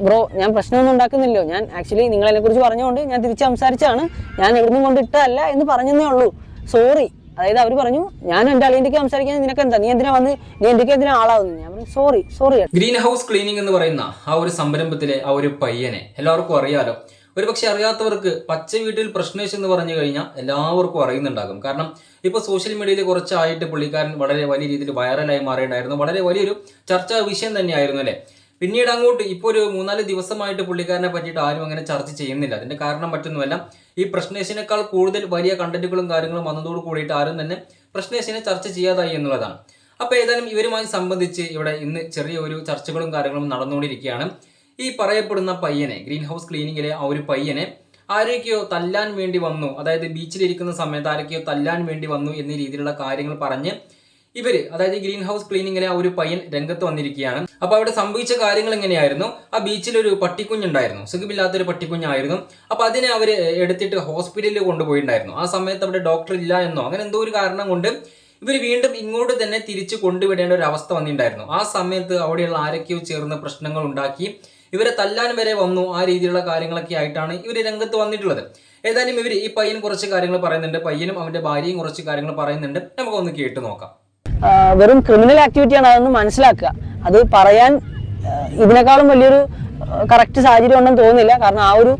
Bro ഞാൻ പ്രശ്നമൊന്നും ഉണ്ടാക്കുന്നില്ലോ ഞാൻ ആക്ച്വലി നിങ്ങൾ എന്നെ കുറിച്ച് പറഞ്ഞുകൊണ്ട് ഞാൻ തിരിച്ച് സംസാരിച്ചാണ്. ഞാൻ എവിടുന്നും കൊണ്ട് ഇട്ടതല്ല എന്ന് പറഞ്ഞതേ ഉള്ളൂ. സോറി അതായത് അവർ പറഞ്ഞു ഞാൻ എന്റെ അളിയന്റെ സംസാരിക്കാൻ നിനക്ക് എന്താ നീ എന്തിനാ വന്ന്? നീ എന്തൊക്കെ എന്തിനാ ആളാവുന്നു? ഞാൻ പറഞ്ഞു sorry sorry green house cleaning എന്ന് പറയുന്ന ആ ഒരു സംരംഭത്തിലെ ആ ഒരു പയ്യനെ എല്ലാവർക്കും അറിയാലോ. ഒരു പക്ഷെ അറിയാത്തവർക്ക് പച്ച വീട്ടിൽ പ്രശ്നേഷ് എന്ന് പറഞ്ഞു കഴിഞ്ഞാൽ എല്ലാവർക്കും അറിയുന്നുണ്ടാകും. കാരണം ഇപ്പൊ സോഷ്യൽ മീഡിയയിൽ കുറച്ചായിട്ട് പുള്ളിക്കാരൻ വളരെ വലിയ രീതിയിൽ വൈറലായി മാറിയിട്ടുണ്ടായിരുന്നു. വളരെ വലിയൊരു ചർച്ചാ വിഷയം തന്നെയായിരുന്നു അല്ലേ? പിന്നീട് അങ്ങോട്ട് ഇപ്പോൾ ഒരു മൂന്നാൽ ദിവസമായിട്ട് പുള്ളിക്കാരനെ പറ്റിയിട്ട് ആരും അങ്ങനെ ചർച്ച ചെയ്യുന്നില്ല. അതിന്റെ കാരണം മറ്റൊന്നുമല്ല ഈ പ്രശ്നേഷിനേക്കാൾ കൂടുതൽ വലിയ കണ്ടന്റുകളും കാര്യങ്ങളും വന്നതോട് കൂടിയിട്ട് ആരും തന്നെ പ്രശ്നേഷിനെ ചർച്ച ചെയ്യാതായി എന്നുള്ളതാണ്. അപ്പോൾ ഏതായാലും ഇവരുമായി സംബന്ധിച്ച് ഇവിടെ ഇന്ന് ചെറിയ ഒരു ചർച്ചകളും കാര്യങ്ങളും നടന്നുകൊണ്ടിരിക്കുകയാണ്. ഈ പറയപ്പെടുന്ന പയ്യനെ ഗ്രീൻ ഹൗസ് ക്ലീനിങ്ങിലെ ആ ഒരു പയ്യനെ ആരൊക്കെയോ തല്ലാൻ വേണ്ടി വന്നു. അതായത് ബീച്ചിലിരിക്കുന്ന സമയത്ത് ആരൊക്കെയോ തല്ലാൻ വേണ്ടി വന്നു എന്നീ രീതിയിലുള്ള കാര്യങ്ങൾ പറഞ്ഞ് ഇവർ അതായത് ഗ്രീൻ ഹൗസ് ക്ലീനിങ്ങിലെ ആ ഒരു പയ്യൻ രംഗത്ത് വന്നിരിക്കുകയാണ്. അപ്പൊ അവിടെ സംഭവിച്ച കാര്യങ്ങൾ എങ്ങനെയായിരുന്നു? ആ ബീച്ചിൽ ഒരു പട്ടിക്കുഞ്ഞുണ്ടായിരുന്നു. സുഖമില്ലാത്തൊരു പട്ടിക്കുഞ്ഞായിരുന്നു. അപ്പൊ അതിനെ അവർ എടുത്തിട്ട് ഹോസ്പിറ്റലിൽ കൊണ്ടുപോയിട്ടുണ്ടായിരുന്നു. ആ സമയത്ത് അവിടെ ഡോക്ടർ ഇല്ല എന്നോ അങ്ങനെ എന്തോ ഒരു കാരണം കൊണ്ട് ഇവർ വീണ്ടും ഇങ്ങോട്ട് തന്നെ തിരിച്ചു കൊണ്ടുവിടേണ്ട ഒരു അവസ്ഥ വന്നിട്ടുണ്ടായിരുന്നു. ആ സമയത്ത് അവിടെയുള്ള ആരൊക്കെയോ ചേർന്ന് പ്രശ്നങ്ങൾ ഉണ്ടാക്കി ഇവരെ തല്ലാൻ വരെ വന്നു. ആ രീതിയിലുള്ള കാര്യങ്ങളൊക്കെ ആയിട്ടാണ് ഇവർ രംഗത്ത് വന്നിട്ടുള്ളത്. ഏതായാലും ഇവർ ഈ പയ്യൻ കുറച്ച് കാര്യങ്ങൾ പറയുന്നുണ്ട്. പയ്യനും അവന്റെ ഭാര്യയും കുറച്ച് കാര്യങ്ങൾ പറയുന്നുണ്ട്. നമുക്കൊന്ന് കേട്ട് നോക്കാം. വെറും ക്രിമിനൽ ആക്ടിവിറ്റിയാണ് അതെന്ന് മനസ്സിലാക്കുക. അത് പറയാൻ ഇതിനേക്കാളും വലിയൊരു കറക്റ്റ് സാഹചര്യം ഉണ്ടെന്ന് തോന്നുന്നില്ല. കാരണം ആ ഒരു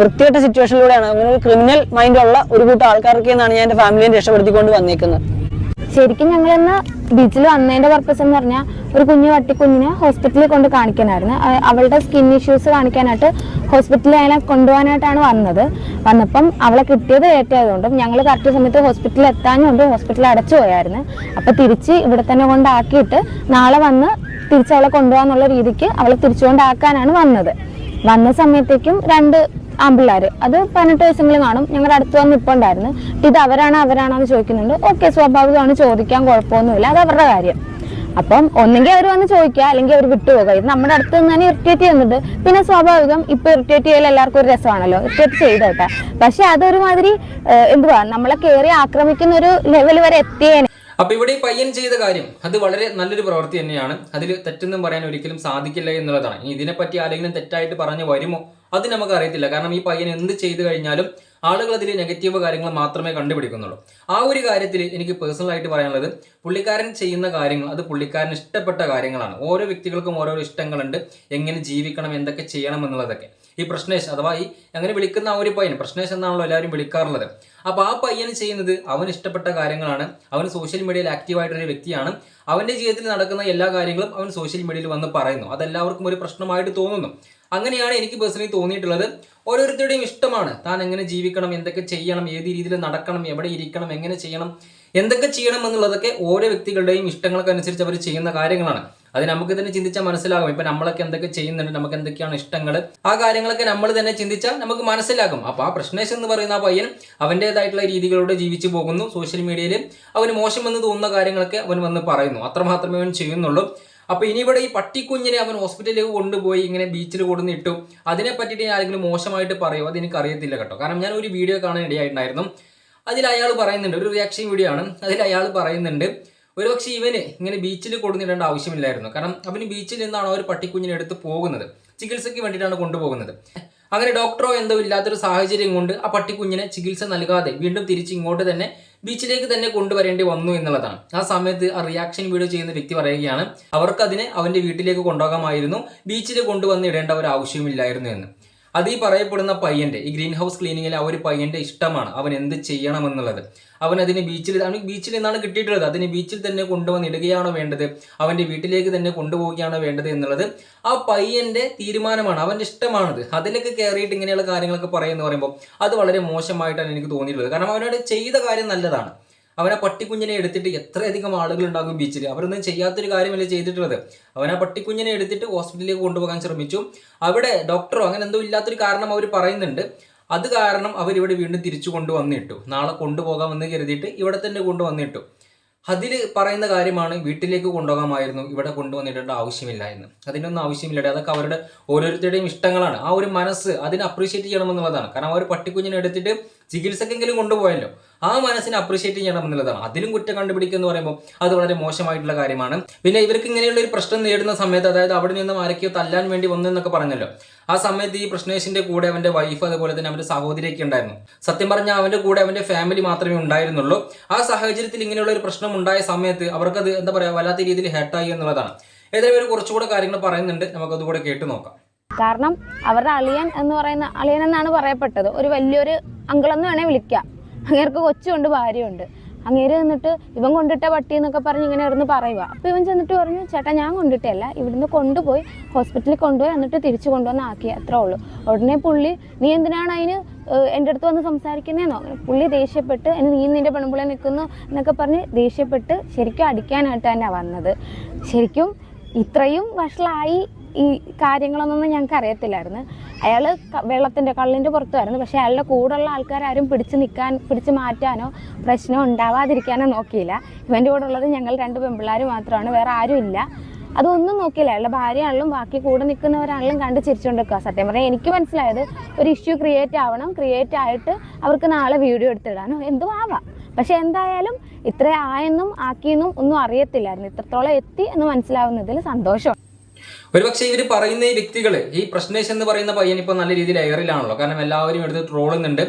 വൃത്തികെട്ട സിറ്റുവേഷനിലൂടെയാണ് അങ്ങനെ ഒരു ക്രിമിനൽ മൈൻഡുള്ള ഒരു കൂട്ടം ആൾക്കാർക്ക് എന്നാണ് ഞാൻ എന്റെ ഫാമിലിയെ രക്ഷപ്പെടുത്തിക്കൊണ്ട് വന്നേക്കുന്നത്. ശരിക്കും ഞങ്ങൾ ഇന്ന് ബീച്ചിൽ വന്നതിന്റെ പർപ്പസ് എന്ന് പറഞ്ഞാൽ ഒരു കുഞ്ഞു വട്ടിക്കുഞ്ഞിനെ ഹോസ്പിറ്റലിൽ കൊണ്ട് കാണിക്കാനായിരുന്നു. അവളുടെ സ്കിൻ ഇഷ്യൂസ് കാണിക്കാനായിട്ട് ഹോസ്പിറ്റലിൽ അതിനെ കൊണ്ടുപോകാനായിട്ടാണ് വന്നത്. വന്നപ്പം അവളെ കിട്ടിയത് ഏറ്റായതുകൊണ്ടും ഞങ്ങൾ കറക്റ്റ് സമയത്ത് ഹോസ്പിറ്റലിൽ എത്താഞ്ഞുകൊണ്ട് ഹോസ്പിറ്റലിൽ അടച്ചു പോയായിരുന്നു. അപ്പൊ തിരിച്ച് ഇവിടെ തന്നെ കൊണ്ടാക്കിയിട്ട് നാളെ വന്ന് തിരിച്ച് അവളെ കൊണ്ടുപോകാന്നുള്ള രീതിക്ക് അവളെ തിരിച്ചുകൊണ്ടാക്കാനാണ് വന്നത്. വന്ന സമയത്തേക്കും രണ്ട് ആമ്പിള്ളാര്. അത് പതിനെട്ട് വയസ്സെങ്കിലും കാണും. ഞങ്ങളുടെ അടുത്ത് വന്ന് ഇപ്പൊ ഉണ്ടായിരുന്നു ഇത് അവരാണോ അവരാണോ എന്ന് ചോദിക്കുന്നുണ്ട്. ഓക്കെ സ്വാഭാവികമാണ് ചോദിക്കാൻ കുഴപ്പമൊന്നുമില്ല. അത് അവരുടെ കാര്യം. അപ്പം ഒന്നെങ്കിൽ അവർ വന്ന് ചോദിക്കുക അല്ലെങ്കിൽ അവർ വിട്ടുപോകുക. ഇത് നമ്മുടെ അടുത്ത് നിന്ന് തന്നെ ഇറിറ്റേറ്റ് ചെയ്യുന്നുണ്ട്. പിന്നെ സ്വാഭാവികം ഇപ്പൊ ഇറിറ്റേറ്റ് ചെയ്യൽ എല്ലാവർക്കും ഒരു രസമാണല്ലോ. ഇറിറ്റേറ്റ് ചെയ്തോട്ടെ പക്ഷെ അതൊരുമാതിരി എന്തുവാ നമ്മളെ കയറി ആക്രമിക്കുന്ന ഒരു ലെവൽ വരെ എത്തിയേനെ. അപ്പൊ ഇവിടെ ഈ പയ്യൻ ചെയ്ത കാര്യം അത് വളരെ നല്ലൊരു പ്രവൃത്തി തന്നെയാണ്. അതിൽ തെറ്റൊന്നും പറയാൻ ഒരിക്കലും സാധിക്കില്ല എന്നുള്ളതാണ്. ഇനി ഇതിനെപ്പറ്റി ആരെങ്കിലും തെറ്റായിട്ട് പറഞ്ഞു വരുമോ? അത് നമുക്ക് അറിയത്തില്ല. കാരണം ഈ പയ്യൻ എന്ത് ചെയ്തു കഴിഞ്ഞാലും ആളുകൾ അതിൽ നെഗറ്റീവ് കാര്യങ്ങൾ മാത്രമേ കണ്ടുപിടിക്കുന്നുള്ളൂ. ആ ഒരു കാര്യത്തിൽ എനിക്ക് പേഴ്സണൽ ആയിട്ട് പറയാനുള്ളത് പുള്ളിക്കാരൻ ചെയ്യുന്ന കാര്യങ്ങൾ അത് പുള്ളിക്കാരൻ ഇഷ്ടപ്പെട്ട കാര്യങ്ങളാണ്. ഓരോ വ്യക്തികൾക്കും ഓരോരോ ഇഷ്ടങ്ങളുണ്ട്. എങ്ങനെ ജീവിക്കണം എന്തൊക്കെ ചെയ്യണം എന്നുള്ളതൊക്കെ. ഈ പ്രശ്നേഷ് അഥവാ ഈ അങ്ങനെ വിളിക്കുന്ന ആ ഒരു പയ്യൻ പ്രശ്നേഷ് എന്നാണല്ലോ എല്ലാവരും വിളിക്കാറുള്ളത്. അപ്പോൾ ആ പയ്യൻ ചെയ്യുന്നത് അവൻ ഇഷ്ടപ്പെട്ട കാര്യങ്ങളാണ്. അവൻ സോഷ്യൽ മീഡിയയിൽ ആക്റ്റീവായിട്ടൊരു വ്യക്തിയാണ്. അവന്റെ ജീവിതത്തിൽ നടക്കുന്ന എല്ലാ കാര്യങ്ങളും അവൻ സോഷ്യൽ മീഡിയയിൽ വന്ന് പറയുന്നു. അതെല്ലാവർക്കും ഒരു പ്രശ്നമായിട്ട് തോന്നുന്നു. അങ്ങനെയാണ് എനിക്ക് പേഴ്സണലി തോന്നിയിട്ടുള്ളത്. ഓരോരുത്തരുടെയും ഇഷ്ടമാണ്. താൻ എങ്ങനെ ജീവിക്കണം എന്തൊക്കെ ചെയ്യണം ഏത് രീതിയിൽ നടക്കണം എവിടെ ഇരിക്കണം എങ്ങനെ ചെയ്യണം എന്തൊക്കെ ചെയ്യണം എന്നുള്ളതൊക്കെ ഓരോ വ്യക്തികളുടെയും ഇഷ്ടങ്ങൾക്ക് അനുസരിച്ച് അവർ ചെയ്യുന്ന കാര്യങ്ങളാണ്. അത് നമുക്ക് തന്നെ ചിന്തിച്ചാൽ മനസ്സിലാകും. ഇപ്പൊ നമ്മളൊക്കെ എന്തൊക്കെ ചെയ്യുന്നുണ്ട് നമുക്ക് എന്തൊക്കെയാണ് ഇഷ്ടങ്ങൾ ആ കാര്യങ്ങളൊക്കെ നമ്മൾ തന്നെ ചിന്തിച്ചാൽ നമുക്ക് മനസ്സിലാകും. അപ്പൊ ആ പ്രശ്നേഷ് എന്ന് പറയുന്ന ആ പയ്യൻ അവന്റെതായിട്ടുള്ള രീതികളിലൂടെ ജീവിച്ചു പോകുന്നു. സോഷ്യൽ മീഡിയയിൽ അവന് മോശമെന്ന് തോന്നുന്ന കാര്യങ്ങളൊക്കെ അവൻ വന്ന് പറയുന്നു. അത്രമാത്രമേ അവൻ ചെയ്യുന്നുള്ളൂ. അപ്പൊ ഇനി ഇവിടെ ഈ പട്ടിക്കുഞ്ഞിനെ അവൻ ഹോസ്പിറ്റലിലേക്ക് കൊണ്ടുപോയി ഇങ്ങനെ ബീച്ചിൽ കൊടുന്ന് ഇട്ടു. അതിനെ പറ്റിയിട്ട് ആരെങ്കിലും മോശമായിട്ട് പറയുമോ അത് എനിക്ക് അറിയത്തില്ല കേട്ടോ. കാരണം ഞാൻ ഒരു വീഡിയോ കാണാൻ ഇടയായിട്ടുണ്ടായിരുന്നു. അതിൽ അയാൾ പറയുന്നുണ്ട് ഒരു റിയാക്ഷൻ വീഡിയോ ആണ്. അതിൽ അയാൾ പറയുന്നുണ്ട് ഒരുപക്ഷെ ഇവന് ഇങ്ങനെ ബീച്ചിൽ കൊടുന്നിടേണ്ട ആവശ്യമില്ലായിരുന്നു. കാരണം അവന് ബീച്ചിൽ നിന്നാണ് ഒരു പട്ടിക്കുഞ്ഞിനെ എടുത്ത് പോകുന്നത്. ചികിത്സയ്ക്ക് വേണ്ടിയിട്ടാണ് കൊണ്ടുപോകുന്നത്. അങ്ങനെ ഡോക്ടറോ എന്തോ ഇല്ലാത്തൊരു സാഹചര്യം കൊണ്ട് ആ പട്ടിക്കുഞ്ഞിനെ ചികിത്സ നൽകാതെ വീണ്ടും തിരിച്ച് ഇങ്ങോട്ട് തന്നെ ബീച്ചിലേക്ക് തന്നെ കൊണ്ടുവരേണ്ടി വന്നു എന്നുള്ളതാണ്. ആ സമയത്ത് ആ റിയാക്ഷൻ വീഡിയോ ചെയ്യുന്ന വ്യക്തി പറയുകയാണ് അവർക്ക് അതിനെ അവന്റെ വീട്ടിലേക്ക് കൊണ്ടുപോകാമായിരുന്നു. ബീച്ചിൽ കൊണ്ടുവന്ന് ഇടേണ്ട ഒരു ആവശ്യമില്ലായിരുന്നു എന്ന്. അത് ഈ പറയപ്പെടുന്ന പയ്യന്റെ ഈ ഗ്രീൻ ഹൗസ് ക്ലീനിങ്ങിൽ ആ ഒരു പയ്യന്റെ ഇഷ്ടമാണ്. അവൻ എന്ത് ചെയ്യണം എന്നുള്ളത് അവൻ അതിന് ബീച്ചിൽ അവന് ബീച്ചിൽ നിന്നാണ് കിട്ടിയിട്ടുള്ളത്. അതിന് ബീച്ചിൽ തന്നെ കൊണ്ടുവന്ന് ഇടുകയാണോ വേണ്ടത്? അവന്റെ വീട്ടിലേക്ക് തന്നെ കൊണ്ടുപോവുകയാണോ വേണ്ടത് എന്നുള്ളത് ആ പയ്യന്റെ തീരുമാനമാണ്. അവന്റെ ഇഷ്ടമാണത്. അതിലൊക്കെ കയറിയിട്ട് ഇങ്ങനെയുള്ള കാര്യങ്ങളൊക്കെ പറയുമെന്ന് പറയുമ്പോൾ അത് വളരെ മോശമായിട്ടാണ് എനിക്ക് തോന്നിയിട്ടുള്ളത്. കാരണം അവനോട് ചെയ്ത കാര്യം നല്ലതാണ്. അവൻ ആ പട്ടിക്കുഞ്ഞിനെ എടുത്തിട്ട് എത്രയധികം ആളുകൾ ഉണ്ടാകും ബീച്ചിൽ അവരൊന്നും ചെയ്യാത്തൊരു കാര്യമല്ല ചെയ്തിട്ടുള്ളത്. അവനെ പട്ടിക്കുഞ്ഞിനെ എടുത്തിട്ട് ഹോസ്പിറ്റലിലേക്ക് കൊണ്ടുപോകാൻ ശ്രമിച്ചു. അവിടെ ഡോക്ടറോ അങ്ങനെ എന്തോ ഇല്ലാത്തൊരു കാരണം അവർ പറയുന്നുണ്ട്. അത് കാരണം അവരിവിടെ വീണ്ടും തിരിച്ചു കൊണ്ടുവന്നിട്ടു. നാളെ കൊണ്ടുപോകാമെന്ന് കരുതിയിട്ട് ഇവിടെ തന്നെ കൊണ്ടുവന്നിട്ടു. അതിൽ പറയുന്ന കാര്യമാണ് വീട്ടിലേക്ക് കൊണ്ടുപോകാമായിരുന്നു ഇവിടെ കൊണ്ടുവന്നിടേണ്ട ആവശ്യമില്ല എന്ന്. അതിനൊന്നും ആവശ്യമില്ല. അതൊക്കെ അവരുടെ ഓരോരുത്തരുടെയും ഇഷ്ടങ്ങളാണ്. ആ ഒരു മനസ്സ് അതിനെ അപ്രീഷിയേറ്റ് ചെയ്യണമെന്നുള്ളതാണ് കാരണം ആ ഒരു പട്ടിക്കുഞ്ഞിനെ എടുത്തിട്ട് ചികിത്സക്കെങ്കിലും കൊണ്ടുപോയല്ലോ. ആ മനസ്സിനെ അപ്രീഷിയേറ്റ് ചെയ്യണം എന്നുള്ളതാണ്. അതിലും കുറ്റം കണ്ടുപിടിക്കുക എന്ന് പറയുമ്പോൾ അത് വളരെ മോശമായിട്ടുള്ള കാര്യമാണ്. പിന്നെ ഇവർക്ക് ഇങ്ങനെയുള്ള ഒരു പ്രശ്നം നേടുന്ന സമയത്ത് അതായത് അവിടെ നിന്നും ആരൊക്കെയോ തല്ലാൻ വേണ്ടി വന്നു എന്നൊക്കെ പറഞ്ഞല്ലോ. ആ സമയത്ത് ഈ പ്രശ്നേഷിന്റെ കൂടെ അവന്റെ വൈഫ് അതുപോലെ തന്നെ അവന്റെ സഹോദരിയൊക്കെ ഉണ്ടായിരുന്നു. സത്യം പറഞ്ഞാൽ അവന്റെ കൂടെ അവന്റെ ഫാമിലി മാത്രമേ ഉണ്ടായിരുന്നുള്ളൂ. ആ സാഹചര്യത്തിൽ ഇങ്ങനെയുള്ള ഒരു പ്രശ്നം ഉണ്ടായ സമയത്ത് അവർക്കത് എന്താ പറയാ വല്ലാത്ത രീതിയിൽ ഹേർട്ടായി എന്നുള്ളതാണ്. ഏതായാലും കുറച്ചുകൂടെ കാര്യങ്ങൾ പറയുന്നുണ്ട്. നമുക്കതുകൂടെ കേട്ടു നോക്കാം. കാരണം അവരുടെ അളിയൻ എന്ന് പറയുന്ന അളിയൻ എന്നാണ് പറയപ്പെട്ടത്. ഒരു വലിയൊരു അങ്കിളെന്ന് വേണേൽ വിളിക്കാം. അങ്ങേർക്ക് കൊച്ചുണ്ട് ഭാര്യയുണ്ട്. അങ്ങേര് നിന്നിട്ട് ഇവൻ കൊണ്ടിട്ട പട്ടി എന്നൊക്കെ പറഞ്ഞ് ഇങ്ങനെ ഇവിടുന്ന് പറയുക അപ്പോൾ ഇവൻ ചെന്നിട്ട് പറഞ്ഞു ചേട്ടാ ഞാൻ കൊണ്ടിട്ടല്ല ഇവിടുന്ന് കൊണ്ടുപോയി ഹോസ്പിറ്റലിൽ കൊണ്ടുപോയി എന്നിട്ട് തിരിച്ചു കൊണ്ടുവന്ന് ആക്കി. അത്രേ ഉള്ളൂ. ഉടനെ പുള്ളി നീ എന്തിനാണ് അതിന് എന്റെ അടുത്ത് വന്ന് സംസാരിക്കുന്നതെന്നോ പുള്ളി ദേഷ്യപ്പെട്ട് എന്നെ നീ നിന്റെ പെൺപിള്ളെ നിൽക്കുന്നു എന്നൊക്കെ പറഞ്ഞ് ദേഷ്യപ്പെട്ട് ശരിക്കും അടിക്കാനായിട്ട് തന്നെ വന്നത്. ശരിക്കും ഇത്രയും വഷളായി ഈ കാര്യങ്ങളൊന്നും ഞങ്ങൾക്ക് അറിയത്തില്ലായിരുന്നു. അയാൾ വെള്ളത്തിന്റെ കള്ളിന്റെ പുറത്തുമായിരുന്നു പക്ഷേ അയാളുടെ കൂടെയുള്ള ആൾക്കാരും പിടിച്ച് നിൽക്കാൻ പിടിച്ച് മാറ്റാനോ പ്രശ്നം ഉണ്ടാവാതിരിക്കാനോ നോക്കിയില്ല. ഇവന്റെ കൂടെ ഉള്ളത് ഞങ്ങൾ രണ്ട് പെൺപിള്ളേർ മാത്രമാണ്. വേറെ ആരും ഇല്ല. അതൊന്നും നോക്കിയില്ല. അയാളുടെ ഭാര്യയാണെങ്കിലും ബാക്കി കൂടെ നിൽക്കുന്നവരാണെങ്കിലും കണ്ട് ചിരിച്ചുകൊണ്ട് നിൽക്കുക സത്യം പറഞ്ഞാൽ എനിക്ക് മനസ്സിലായത് ഒരു ഇഷ്യൂ ക്രിയേറ്റ് ആവണം. ക്രിയേറ്റ് ആയിട്ട് അവർക്ക് നാളെ വീഡിയോ എടുത്തിടാനോ എന്തോ ആവാം. പക്ഷെ എന്തായാലും ഇത്ര ആയെന്നും ആക്കിയെന്നും ഒന്നും അറിയത്തില്ലായിരുന്നു. ഇത്രത്തോളം എത്തി എന്ന് മനസ്സിലാവുന്നതിൽ സന്തോഷം. ഒരുപക്ഷെ ഇവർ പറയുന്ന ഈ വ്യക്തികൾ ഈ പ്രശ്നേഷ് എന്ന് പറയുന്ന പയ്യൻ ഇപ്പോൾ നല്ല രീതിയിൽ എയറിലാണല്ലോ. കാരണം എല്ലാവരും എടുത്ത് ട്രോളുന്നുണ്ട്.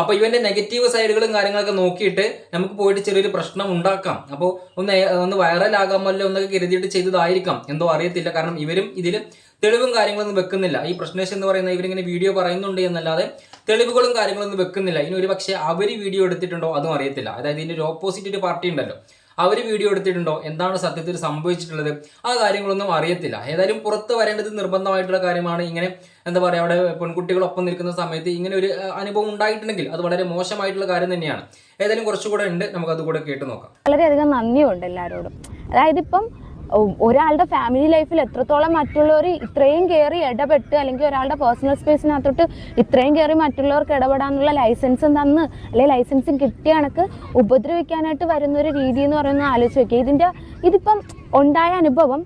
അപ്പോൾ ഇവന്റെ നെഗറ്റീവ് സൈഡുകളും കാര്യങ്ങളൊക്കെ നോക്കിയിട്ട് നമുക്ക് പോയിട്ട് ചെറിയൊരു പ്രശ്നം ഉണ്ടാക്കാം. അപ്പോൾ ഒന്ന് ഒന്ന് വൈറലാകാമല്ലോ എന്നൊക്കെ കരുതിയിട്ട് ചെയ്തതായിരിക്കാം. എന്തോ അറിയത്തില്ല. കാരണം ഇവരും ഇതിൽ തെളിവും കാര്യങ്ങളൊന്നും വെക്കുന്നില്ല. ഈ പ്രശ്നേഷ് എന്ന് പറയുന്ന ഇവരിങ്ങനെ വീഡിയോ പറയുന്നുണ്ട് എന്നല്ലാതെ തെളിവുകളും കാര്യങ്ങളൊന്നും വെക്കുന്നില്ല. ഇനി ഒരു പക്ഷേ അവർ വീഡിയോ എടുത്തിട്ടുണ്ടോ അതും അറിയത്തില്ല. അതായത് ഇതിന്റെ ഒരു ഓപ്പോസിറ്റ് ഒരു പാർട്ടി ഉണ്ടല്ലോ. അവർ വീഡിയോ എടുത്തിട്ടുണ്ടോ? എന്താണ് സത്യത്തിൽ സംഭവിച്ചിട്ടുള്ളത്? ആ കാര്യങ്ങളൊന്നും അറിയത്തില്ല. ഏതായാലും പുറത്ത് വരേണ്ടത് നിർബന്ധമായിട്ടുള്ള കാര്യമാണ്. ഇങ്ങനെ എന്താ പറയുക അവിടെ പെൺകുട്ടികളൊപ്പം നിൽക്കുന്ന സമയത്ത് ഇങ്ങനെ ഒരു അനുഭവം ഉണ്ടായിട്ടുണ്ടെങ്കിൽ അത് വളരെ മോശമായിട്ടുള്ള കാര്യം തന്നെയാണ്. ഏതായാലും കുറച്ചുകൂടെ ഉണ്ട്. നമുക്ക് അതുകൂടെ കേട്ട് നോക്കാം. വളരെയധികം നന്ദിയുണ്ട് എല്ലാവരോടും അതായത് ഇപ്പം ഒരാളുടെ ഫാമിലി ലൈഫിൽ എത്രത്തോളം മറ്റുള്ളവർ ഇത്രയും കയറി ഇടപെട്ട് അല്ലെങ്കിൽ ഒരാളുടെ പേഴ്സണൽ സ്പേസിനകത്തോട്ട് ഇത്രയും കയറി മറ്റുള്ളവർക്ക് ഇടപെടാനുള്ള ലൈസൻസും തന്ന് അല്ലെങ്കിൽ ലൈസൻസും കിട്ടിയ കണക്ക് ഉപദ്രവിക്കാനായിട്ട് വരുന്ന ഒരു രീതി എന്ന് പറയുന്നത് ആലോചിച്ച് നോക്കി ഇതിന്റെ ഇതിപ്പം ഉണ്ടായ അനുഭവം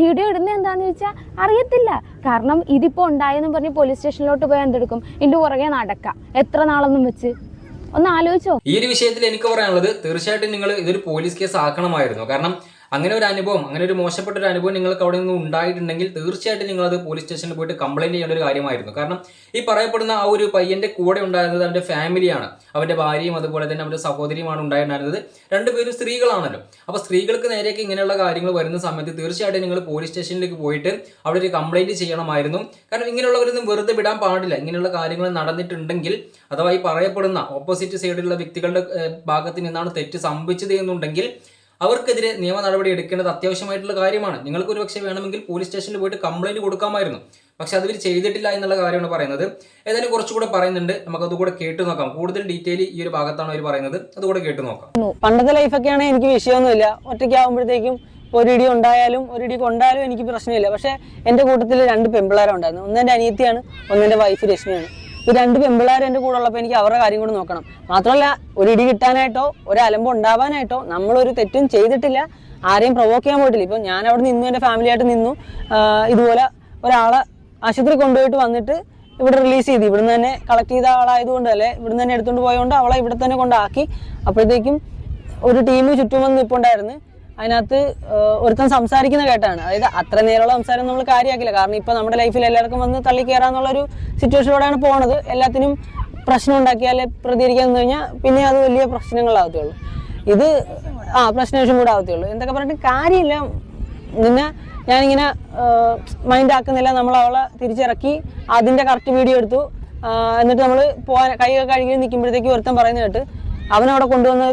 വീഡിയോ ഇടുന്നത് എന്താണെന്ന് ചോദിച്ചാൽ അറിയത്തില്ല. കാരണം ഇതിപ്പോൾ ഉണ്ടായെന്ന് പറഞ്ഞ് പോലീസ് സ്റ്റേഷനിലോട്ട് പോയാൽ എന്തെടുക്കും? ഇതിന്റെ പുറകെ നടക്കാം. എത്ര നാളൊന്നും വെച്ച്? ഒന്ന് ആലോചിച്ചോ. ഈ ഒരു വിഷയത്തിൽ എനിക്ക് പറയാനുള്ളത് തീർച്ചയായിട്ടും നിങ്ങൾ ഇതൊരു പോലീസ് കേസ് ആക്കണമായിരുന്നു. കാരണം അങ്ങനെ ഒരു അനുഭവം അങ്ങനെ ഒരു മോശപ്പെട്ട ഒരു അനുഭവം നിങ്ങൾക്ക് അവിടെ നിന്ന് ഉണ്ടായിട്ടുണ്ടെങ്കിൽ തീർച്ചയായിട്ടും നിങ്ങൾ അത് പോലീസ് സ്റ്റേഷനിൽ പോയിട്ട് കംപ്ലൈന്റ് ചെയ്യേണ്ട ഒരു കാര്യമായിരുന്നു. കാരണം ഈ പറയപ്പെടുന്ന ആ ഒരു പയ്യന്റെ കൂടെ ഉണ്ടായിരുന്നത് അവന്റെ ഫാമിലിയാണ് അവന്റെ ഭാര്യയും അതുപോലെ തന്നെ അവന്റെ സഹോദരിയുമാണ് ഉണ്ടായിരുന്നത്. രണ്ടുപേരും സ്ത്രീകളാണല്ലോ. അപ്പൊ സ്ത്രീകൾക്ക് നേരെയൊക്കെ ഇങ്ങനെയുള്ള കാര്യങ്ങൾ വരുന്ന സമയത്ത് തീർച്ചയായിട്ടും നിങ്ങൾ പോലീസ് സ്റ്റേഷനിലേക്ക് പോയിട്ട് അവിടെ ഒരു കംപ്ലൈന്റ് ചെയ്യണമായിരുന്നു. കാരണം ഇങ്ങനെയുള്ളവരൊന്നും വെറുതെ വിടാൻ പാടില്ല. ഇങ്ങനെയുള്ള കാര്യങ്ങൾ നടന്നിട്ടുണ്ടെങ്കിൽ അഥവാ ഈ പറയപ്പെടുന്ന ഓപ്പോസിറ്റ് സൈഡിലുള്ള വ്യക്തികളുടെ ഭാഗത്ത് നിന്നാണ് തെറ്റ് സംഭവിച്ചത് എന്നുണ്ടെങ്കിൽ അവർക്കെതിരെ നിയമ നടപടി എടുക്കേണ്ടത് അത്യാവശ്യമായിട്ടുള്ള കാര്യമാണ്. നിങ്ങൾക്ക് ഒരു പക്ഷേ വേണമെങ്കിൽ പോലീസ് സ്റ്റേഷനിൽ പോയിട്ട് കംപ്ലൈന്റ് കൊടുക്കാമായിരുന്നു. പക്ഷെ അതിൽ ചെയ്തിട്ടില്ല എന്നുള്ള കാര്യമാണ് പറയുന്നത്. ഏതായാലും കുറച്ചുകൂടെ പറയുന്നുണ്ട്. നമുക്ക് അതുകൂടെ കേട്ടു നോക്കാം. കൂടുതൽ ഡീറ്റെയിൽ ഈ ഒരു ഭാഗത്താണ് അവർ പറയുന്നത്. അതുകൂടെ കേട്ടു നോക്കാം. പണ്ടത്തെ ലൈഫൊക്കെയാണ് എനിക്ക് വിഷയമൊന്നുമില്ല. ഒറ്റയ്ക്കാവുമ്പോഴത്തേക്കും ഒരു ഇടി ഉണ്ടായാലും ഒരു ഇടി കൊണ്ടാലും എനിക്ക് പ്രശ്നമില്ല. പക്ഷേ എന്റെ കൂട്ടത്തിൽ രണ്ട് പെമ്പിളാരുണ്ടായിരുന്നു ഒന്ന് എന്റെ അനിയത്തിയാണ് ഒന്ന് എന്റെ വൈഫ് രശ്മിയാണ്. ഈ രണ്ട് പെമ്പിള്ളേർ എന്റെ കൂടെ ഉള്ളപ്പോൾ എനിക്ക് അവരുടെ കാര്യം കൂടി നോക്കണം. മാത്രമല്ല ഒരു ഇടി കിട്ടാനായിട്ടോ ഒരു അലമ്പ് ഉണ്ടാവാനായിട്ടോ നമ്മളൊരു തെറ്റും ചെയ്തിട്ടില്ല. ആരെയും പ്രൊവോക്ക് ചെയ്യാൻ പോയിട്ടില്ല. ഇപ്പം ഞാൻ അവിടെ നിന്നു എന്റെ ഫാമിലിയായിട്ട് നിന്നു. ഇതുപോലെ ഒരാളെ ആശുപത്രി കൊണ്ടുപോയിട്ട് വന്നിട്ട് ഇവിടെ റിലീസ് ചെയ്തു. ഇവിടുന്ന് തന്നെ കളക്ട് ചെയ്ത ആളായതുകൊണ്ട് അല്ലെ ഇവിടുന്ന് തന്നെ എടുത്തുകൊണ്ട് പോയതുകൊണ്ട് അവളെ ഇവിടെ തന്നെ കൊണ്ടാക്കി. അപ്പോഴത്തേക്കും ഒരു ടീം ചുറ്റും വന്ന് നിൽപ്പുണ്ടായിരുന്നു അതിനകത്ത് ഒരുത്തം ഒരുത്തൻ സംസാരിക്കുന്ന കേട്ടാണ്. അതായത് അത്ര നേരമുള്ള സംസാരം നമ്മൾ കാര്യമാക്കില്ല. കാരണം ഇപ്പൊ നമ്മുടെ ലൈഫിൽ എല്ലാവർക്കും വന്ന് തള്ളി കയറാന്നുള്ളൊരു സിറ്റുവേഷനോടാണ് പോണത്. എല്ലാത്തിനും പ്രശ്നം ഉണ്ടാക്കിയാൽ പ്രതികരിക്കാൻ നിന്ന് കഴിഞ്ഞാൽ പിന്നെ അത് വലിയ പ്രശ്നങ്ങളാവത്തുള്ളു. ഇത് ആ പ്രശ്നേഷം കൂടെ ആവത്തുള്ളൂ. എന്തൊക്കെ പറഞ്ഞിട്ട് കാര്യമില്ല. നിന്നെ ഞാനിങ്ങനെ മൈൻഡ് ആക്കുന്നില്ല. നമ്മൾ അവളെ തിരിച്ചിറക്കി അതിന്റെ കറക്റ്റ് വീഡിയോ എടുത്തു. എന്നിട്ട് നമ്മൾ പോകാൻ കൈ കഴുകി നിൽക്കുമ്പോഴത്തേക്ക് ഒരുത്തൻ പറയുന്നത് കേട്ട് അവനവിടെ കൊണ്ടുവന്ന്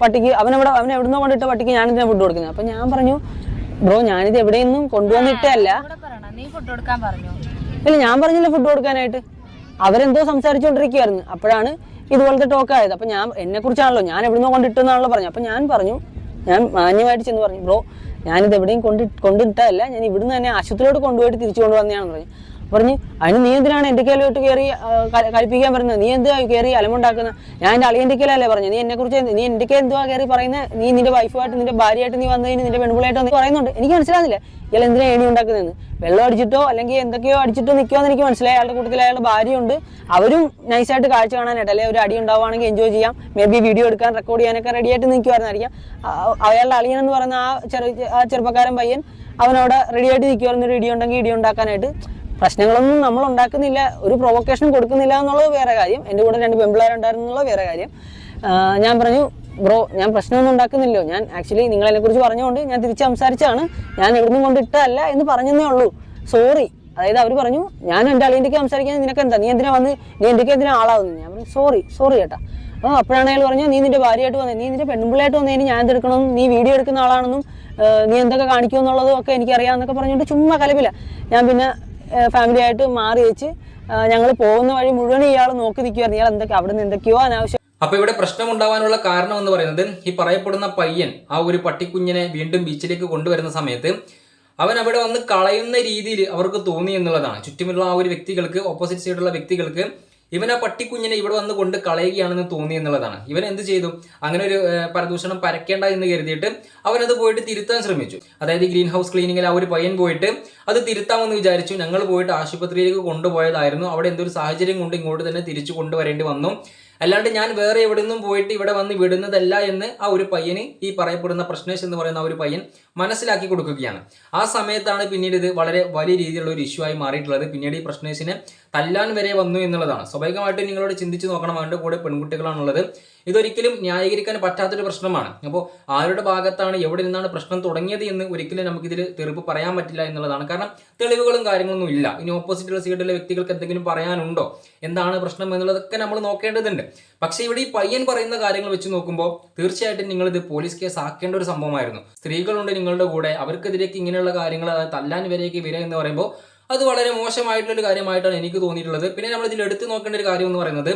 പട്ടിക്ക് അവനവിടെ അവൻ എവിടുന്നോ കൊണ്ടിട്ട പട്ടിക്ക് ഞാനിത് ഫുഡ് കൊടുക്കുന്നത്. അപ്പൊ ഞാൻ പറഞ്ഞു ബ്രോ ഞാനിത് എവിടെയൊന്നും കൊണ്ടുവന്നിട്ടല്ല ഇല്ല ഞാൻ പറഞ്ഞില്ല ഫുഡ് കൊടുക്കാനായിട്ട്. അവരെന്തോ സംസാരിച്ചുകൊണ്ടിരിക്കുകയായിരുന്നു അപ്പോഴാണ് ഇതുപോലത്തെ ടോക്ക് ആയത്. അപ്പൊ ഞാൻ എന്നെ കുറിച്ചാണല്ലോ ഞാൻ എവിടുന്നോ കൊണ്ടിട്ടെന്നാണല്ലോ പറഞ്ഞു അപ്പൊ ഞാൻ പറഞ്ഞു ഞാൻ മാന്യമായിട്ട് ചെന്ന് പറഞ്ഞു ബ്രോ ഞാനിത് എവിടെയും കൊണ്ട് കൊണ്ടിട്ടല്ല ഞാൻ ഇവിടുന്ന് തന്നെ ആശുപത്രിയോട് കൊണ്ടുപോയിട്ട് തിരിച്ചു കൊണ്ടുവന്നതാണെന്ന് പറഞ്ഞു. പറഞ്ഞ് അതിന് നീ എന്തിനാണ് എന്റെ കയ്യിലോട്ട് കയറി കഴിപ്പിക്കാൻ പറഞ്ഞത്? നീ എന്തുവാ കയറി അലമുണ്ടാക്കുന്ന? ഞാൻ എന്റെ അളിയന്റെ കയ്യിലല്ലേ പറഞ്ഞു നീ എന്നെക്കുറിച്ച് കുറിച്ച് നീ എന്റെ കയ്യിൽ എന്തുവാ കയറി പറയുന്നത് നീ നിന്റെ വൈഫുമായിട്ട് നിന്റെ ഭാര്യയായിട്ട് നീ വന്നതിന് നിന്റെ പെൺപിള്ളയായിട്ട് നീ പറയുന്നുണ്ട്. എനിക്ക് മനസ്സിലാകുന്നില്ല ഇയാൾ എന്തിനാ ഏണി ഉണ്ടാക്കുന്നതെന്ന്? വെള്ളം അടിച്ചിട്ടോ അല്ലെങ്കിൽ എന്തൊക്കെയോ അടിച്ചിട്ടോ നിൽക്കുമെന്ന് എനിക്ക് മനസ്സിലായി. അയാളുടെ കൂട്ടത്തിൽ അയാളുടെ ഭാര്യയുണ്ട്. അവരും നൈസായിട്ട് കാഴ്ച കാണാനായിട്ട് അല്ലെങ്കിൽ ഒരു അടി ഉണ്ടാവുകയാണെങ്കിൽ എൻജോയ് ചെയ്യാം. മേ ബി വീഡിയോ എടുക്കാൻ റെക്കോർഡ് ചെയ്യാനൊക്കെ റെഡി ആയിട്ട് നിൽക്കുമായിരുന്നായിരിക്കാം അയാളുടെ അളിയൻ എന്ന് പറയുന്ന ആ ചെറു ആ ചെറുപ്പക്കാരൻ പയ്യൻ അവനവിടെ റെഡി ആയിട്ട് നിൽക്കുമായിരുന്നു ഒരു ഇടി ഉണ്ടെങ്കിൽ ഇടി ഉണ്ടാക്കാനായിട്ട്. പ്രശ്നങ്ങളൊന്നും നമ്മൾ ഉണ്ടാക്കുന്നില്ല ഒരു പ്രൊവക്കേഷൻ കൊടുക്കുന്നില്ല എന്നുള്ളത് വേറെ കാര്യം. എന്റെ കൂടെ രണ്ട് പെമ്പിളാരുണ്ടായിരുന്നുള്ളത് വേറെ കാര്യം. ഞാൻ പറഞ്ഞു ബ്രോ ഞാൻ പ്രശ്നമൊന്നും ഉണ്ടാക്കുന്നില്ലോ ഞാൻ ആക്ച്വലി നിങ്ങളതിനെ കുറിച്ച് പറഞ്ഞുകൊണ്ട് ഞാൻ തിരിച്ച് സംസാരിച്ചാണ് ഞാൻ എവിടുന്നും കൊണ്ട് ഇട്ടതല്ല എന്ന് പറഞ്ഞതേ ഉള്ളൂ. സോറി അതായത് അവർ പറഞ്ഞു ഞാൻ എന്റെ അളിയന്റെക്ക് സംസാരിക്കാൻ നിനക്ക് എന്താ നീ എന്തിനാ വന്ന് നീ എന്റെ എന്തിനാ ആളാവുന്നു? ഞാൻ പറഞ്ഞു സോറി സോറി ചേട്ടാ അപ്പോൾ അപ്പോഴാണ് അയാൾ പറഞ്ഞു നീ നിന്റെ ഭാര്യയായിട്ട് വന്നത് നീ നിന്റെ പെൺപിള്ളയായിട്ട് വന്നതിന് ഞാൻ എന്തെടുക്കണം നീ വീഡിയോ എടുക്കുന്ന ആളാണെന്നും നീ എന്തൊക്കെ കാണിക്കുമെന്നുള്ളതും ഒക്കെ എനിക്കറിയാമെന്നൊക്കെ പറഞ്ഞുകൊണ്ട് ചുമ്മാ കലപില്ല ഞാൻ പിന്നെ ഫാമിലി ആയിട്ട് മാറി വെച്ച് ഞങ്ങൾ പോകുന്ന വഴി മുഴുവൻ ഇയാൾ നോക്കി നിൽക്കുകയായിരുന്നു ഇയാൾ എന്തൊക്കെ അവിടെ നിന്ന് എന്തൊക്കെയോ അനാവശ്യം. അപ്പൊ ഇവിടെ പ്രശ്നം ഉണ്ടാവാനുള്ള കാരണം എന്ന് പറയുന്നത് ഈ പറയപ്പെടുന്ന പയ്യൻ ആ ഒരു പട്ടിക്കുഞ്ഞിനെ വീണ്ടും ബീച്ചിലേക്ക് കൊണ്ടുവരുന്ന സമയത്ത് അവൻ അവിടെ വന്ന് കളയുന്ന രീതിയിൽ അവർക്ക് തോന്നി എന്നുള്ളതാണ്. ചുറ്റുമുള്ള ആ ഒരു വ്യക്തികൾക്ക് ഓപ്പോസിറ്റ് സൈഡുള്ള വ്യക്തികൾക്ക് ഇവൻ ആ പട്ടിക്കുഞ്ഞിനെ ഇവിടെ വന്ന് കൊണ്ട് കളയുകയാണെന്ന് തോന്നി എന്നുള്ളതാണ്. ഇവൻ എന്ത് ചെയ്തു? അങ്ങനെ ഒരു പരദൂഷണം പരക്കേണ്ട എന്ന് കരുതിയിട്ട് അവനത് പോയിട്ട് തിരുത്താൻ ശ്രമിച്ചു. അതായത് ഗ്രീൻ ഹൗസ് ക്ലീനിങ്ങിൽ ആ ഒരു പയ്യൻ പോയിട്ട് അത് തിരുത്താമെന്ന് വിചാരിച്ചു. ഞങ്ങൾ പോയിട്ട് ആശുപത്രിയിലേക്ക് കൊണ്ടുപോയതായിരുന്നു. അവിടെ എന്തൊരു സാഹചര്യം കൊണ്ട് ഇങ്ങോട്ട് തന്നെ തിരിച്ചു കൊണ്ടുവരേണ്ടി വന്നു. അല്ലാണ്ട് ഞാൻ വേറെ എവിടെ നിന്നും പോയിട്ട് ഇവിടെ വന്ന് വിടുന്നതല്ല എന്ന് ആ ഒരു പയ്യന് ഈ പറയപ്പെടുന്ന പ്രശ്നേഷ് എന്ന് പറയുന്ന ആ ഒരു പയ്യൻ മനസ്സിലാക്കി കൊടുക്കുകയാണ്. ആ സമയത്താണ് പിന്നീട് ഇത് വളരെ വലിയ രീതിയിലുള്ള ഒരു ഇഷ്യൂ ആയി മാറിയിട്ടുള്ളത്. പിന്നീട് ഈ പ്രശ്നേഷിനെ തല്ലാൻ വരെ വന്നു എന്നുള്ളതാണ്. സ്വാഭാവികമായിട്ട് നിങ്ങളോട് ചിന്തിച്ച് നോക്കണം അവന്റെ കൂടെ പെൺകുട്ടികളാണുള്ളത്. ഇതൊരിക്കലും ന്യായീകരിക്കാൻ പറ്റാത്തൊരു പ്രശ്നമാണ്. അപ്പോൾ ആരുടെ ഭാഗത്താണ് എവിടെ നിന്നാണ് പ്രശ്നം തുടങ്ങിയത് എന്ന് ഒരിക്കലും നമുക്കിതിൽ തെറുപ്പ് പറയാൻ പറ്റില്ല എന്നുള്ളതാണ്. കാരണം തെളിവുകളും കാര്യങ്ങളൊന്നും ഇല്ല. ഇനി ഓപ്പോസിറ്റുള്ള സൈഡിലെ വ്യക്തികൾക്ക് എന്തെങ്കിലും പറയാനുണ്ടോ? എന്താണ് പ്രശ്നം എന്നുള്ളതൊക്കെ നമ്മൾ നോക്കേണ്ടതുണ്ട്. പക്ഷേ ഇവിടെ ഈ പയ്യൻ പറയുന്ന കാര്യങ്ങൾ വെച്ച് നോക്കുമ്പോൾ തീർച്ചയായിട്ടും നിങ്ങൾ ഇത് പോലീസ് കേസ് ആക്കേണ്ട ഒരു സംഭവമായിരുന്നു. സ്ത്രീകളുണ്ട് നിങ്ങളുടെ കൂടെ അവർക്കെതിരേക്ക് ഇങ്ങനെയുള്ള കാര്യങ്ങൾ തല്ലാൻ വരെയൊക്കെ വരിക എന്ന് പറയുമ്പോൾ അത് വളരെ മോശമായിട്ടുള്ള ഒരു കാര്യമായിട്ടാണ് എനിക്ക് തോന്നിയിട്ടുള്ളത്. പിന്നെ നമ്മൾ ഇതിൽ എടുത്തു നോക്കേണ്ട ഒരു കാര്യം എന്ന് പറയുന്നത്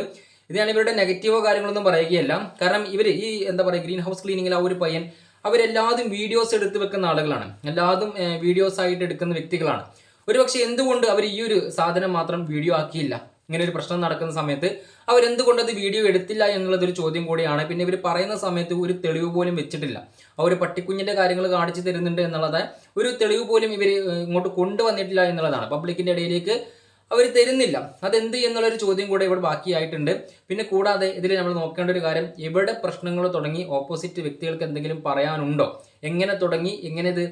ഇതാണ് ഇവരുടെ നെഗറ്റീവോ കാര്യങ്ങളൊന്നും പറയുകയല്ല. കാരണം ഇവർ ഈ എന്താ പറയുക ഗ്രീൻ ഹൗസ് ക്ലീനിങ്ങിൽ ആ ഒരു പയ്യൻ അവരെല്ലാതും വീഡിയോസ് എടുത്ത് വെക്കുന്ന ആളുകളാണ്. എല്ലാതും വീഡിയോസ് ആയിട്ട് എടുക്കുന്ന വ്യക്തികളാണ്. ഒരുപക്ഷെ എന്തുകൊണ്ട് അവർ ഈ ഒരു സാധനം മാത്രം വീഡിയോ ആക്കിയില്ല? ഇങ്ങനെ ഒരു പ്രശ്നം നടക്കുന്ന സമയത്ത് അവരെന്തുകൊണ്ട് അത് വീഡിയോ എടുത്തില്ല എന്നുള്ളതൊരു ചോദ്യം കൂടിയാണ്. പിന്നെ ഇവർ പറയുന്ന സമയത്ത് ഒരു തെളിവ് പോലും വെച്ചിട്ടില്ല. അവർ ഒരു പട്ടിക്കുഞ്ഞിന്റെ കാര്യങ്ങൾ കാണിച്ചു തരുന്നുണ്ട് എന്നുള്ളത് ഒരു തെളിവ് പോലും ഇവർ ഇങ്ങോട്ട് കൊണ്ടുവന്നിട്ടില്ല എന്നുള്ളതാണ്. പബ്ലിക്കിന്റെ ഇടയിലേക്ക് അവർ തരുന്നില്ല. അതെന്ത് എന്നുള്ളൊരു ചോദ്യം കൂടെ ഇവിടെ ബാക്കിയായിട്ടുണ്ട്. പിന്നെ കൂടാതെ ഇതിൽ നമ്മൾ നോക്കേണ്ട ഒരു കാര്യം ഇവിടെ പ്രശ്നങ്ങൾ തുടങ്ങി ഓപ്പോസിറ്റ് വ്യക്തികൾക്ക് എന്തെങ്കിലും പറയാനുണ്ടോ? എങ്ങനെ തുടങ്ങി? എങ്ങനെ ഇത്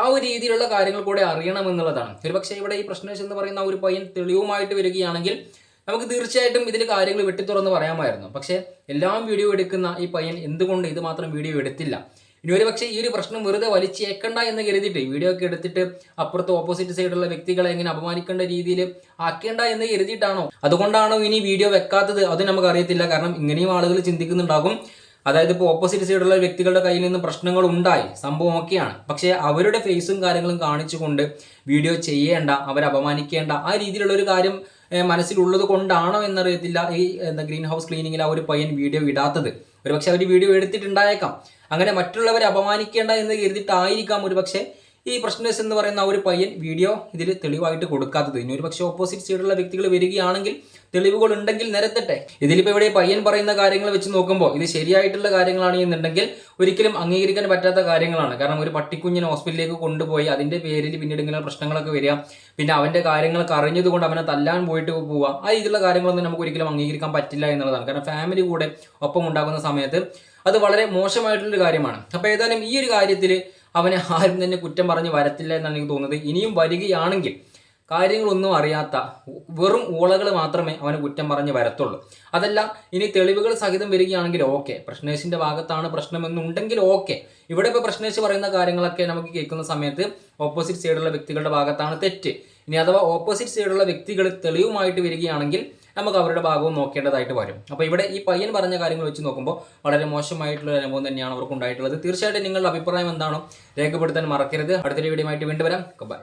ആ ഒരു രീതിയിലുള്ള കാര്യങ്ങൾ കൂടെ അറിയണം എന്നുള്ളതാണ്. ഒരുപക്ഷെ ഇവിടെ ഈ പ്രശ്നേഷ് എന്ന് പറയുന്ന ഒരു പയ്യൻ തെളിവുമായിട്ട് വരികയാണെങ്കിൽ നമുക്ക് തീർച്ചയായിട്ടും ഇതിൽ കാര്യങ്ങൾ വെട്ടിത്തുറന്ന് പറയാമായിരുന്നു. പക്ഷേ എല്ലാം വീഡിയോ എടുക്കുന്ന ഈ പയ്യൻ എന്തുകൊണ്ട് ഇത് മാത്രം വീഡിയോ എടുത്തില്ല? ഇനി ഒരു പക്ഷേ ഈ ഒരു പ്രശ്നം വെറുതെ വലിച്ചേക്കണ്ട എന്ന് കരുതിയിട്ട് വീഡിയോ ഒക്കെ എടുത്തിട്ട് അപ്പുറത്ത് ഓപ്പോസിറ്റ് സൈഡുള്ള വ്യക്തികളെ എങ്ങനെ അപമാനിക്കേണ്ട രീതിയിൽ ആക്കേണ്ട എന്ന് കരുതിയിട്ടാണോ? അതുകൊണ്ടാണോ ഇനി വീഡിയോ വെക്കാത്തത്? അത് നമുക്ക് അറിയത്തില്ല. കാരണം ഇങ്ങനെയും ആളുകൾ ചിന്തിക്കുന്നുണ്ടാകും. അതായത് ഇപ്പോൾ ഓപ്പോസിറ്റ് സൈഡുള്ള വ്യക്തികളുടെ കയ്യിൽ നിന്ന് പ്രശ്നങ്ങൾ ഉണ്ടായി. സംഭവമൊക്കെയാണ്. പക്ഷേ അവരുടെ ഫേസും കാര്യങ്ങളും കാണിച്ചുകൊണ്ട് വീഡിയോ ചെയ്യേണ്ട അവരെ അപമാനിക്കേണ്ട ആ രീതിയിലുള്ള ഒരു കാര്യം മനസ്സിലുള്ളത് കൊണ്ടാണോ എന്നറിയത്തില്ല ഈ എന്താ ഗ്രീൻ ഹൗസ് ക്ലീനിങ്ങിൽ ആ ഒരു പയ്യൻ വീഡിയോ ഇടാത്തത്. ഒരുപക്ഷെ അവർ വീഡിയോ എടുത്തിട്ടുണ്ടായേക്കാം. അങ്ങനെ മറ്റുള്ളവരെ അപമാനിക്കേണ്ട എന്ന് കരുതിയിട്ടായിരിക്കാം ഒരുപക്ഷെ ഈ പ്രശ്നസ് എന്ന് പറയുന്ന ഒരു പയ്യൻ വീഡിയോ ഇതിൽ തെളിവായിട്ട് കൊടുക്കാത്തത്. ഇനി ഒരു പക്ഷേ ഓപ്പോസിറ്റ് സൈഡുള്ള വ്യക്തികൾ വരികയാണെങ്കിൽ തെളിവുകൾ ഉണ്ടെങ്കിൽ നിരത്തട്ടെ. ഇതിലിപ്പോൾ ഇവിടെ പയ്യൻ പറയുന്ന കാര്യങ്ങൾ വെച്ച് നോക്കുമ്പോൾ ഇത് ശരിയായിട്ടുള്ള കാര്യങ്ങളാണ് എന്നുണ്ടെങ്കിൽ ഒരിക്കലും അംഗീകരിക്കാൻ പറ്റാത്ത കാര്യങ്ങളാണ്. കാരണം ഒരു പട്ടിക്കുഞ്ഞിനെ ഹോസ്പിറ്റലിലേക്ക് കൊണ്ടുപോയി അതിന്റെ പേരിൽ പിന്നീട് ഇങ്ങനെ പ്രശ്നങ്ങളൊക്കെ വരിക. പിന്നെ അവന്റെ കാര്യങ്ങളൊക്കെ അറിഞ്ഞതുകൊണ്ട് അവനെ തല്ലാൻ പോയിട്ട് പോവുക. ആ രീതിയിലുള്ള കാര്യങ്ങളൊന്നും നമുക്ക് ഒരിക്കലും അംഗീകരിക്കാൻ പറ്റില്ല എന്നുള്ളതാണ്. കാരണം ഫാമിലി കൂടെ ഒപ്പം ഉണ്ടാകുന്ന സമയത്ത് അത് വളരെ മോശമായിട്ടുള്ളൊരു കാര്യമാണ്. അപ്പോൾ ഏതായാലും ഈ ഒരു കാര്യത്തിൽ അവനെ ആരും തന്നെ കുറ്റം പറഞ്ഞ് വരത്തില്ല എന്നാണ് എനിക്ക് തോന്നുന്നത്. ഇനിയും വരികയാണെങ്കിൽ കാര്യങ്ങളൊന്നും അറിയാത്ത വെറും ഊളകൾ മാത്രമേ അവന് കുറ്റം പറഞ്ഞ് വരത്തുള്ളൂ. അതല്ല ഇനി തെളിവുകൾ സഹിതം വരികയാണെങ്കിൽ ഓക്കെ. പ്രശ്നേഷിന്റെ ഭാഗത്താണ് പ്രശ്നമെന്നുണ്ടെങ്കിൽ ഓക്കെ. ഇവിടെ ഇപ്പോൾ പ്രശ്നേഷ് പറയുന്ന കാര്യങ്ങളൊക്കെ നമുക്ക് കേൾക്കുന്ന സമയത്ത് ഓപ്പോസിറ്റ് സൈഡുള്ള വ്യക്തികളുടെ ഭാഗത്താണ് തെറ്റ്. ഇനി അഥവാ ഓപ്പോസിറ്റ് സൈഡുള്ള വ്യക്തികൾ തെളിവുമായിട്ട് വരികയാണെങ്കിൽ നമുക്ക് അവരുടെ ഭാഗവും നോക്കേണ്ടതായിട്ട് വരും. അപ്പോൾ ഇവിടെ ഈ പയ്യൻ പറഞ്ഞ കാര്യങ്ങൾ വെച്ച് നോക്കുമ്പോൾ വളരെ മോശമായിട്ടുള്ള അനുഭവം തന്നെയാണ് അവർക്ക് ഉണ്ടായിട്ടുള്ളത് തീർച്ചയായിട്ടും നിങ്ങളുടെ അഭിപ്രായം എന്താണോ രേഖപ്പെടുത്താൻ മറക്കരുത്. അടുത്തൊരു വീഡിയോ ആയിട്ട് വീണ്ടും വരാം. ബൈ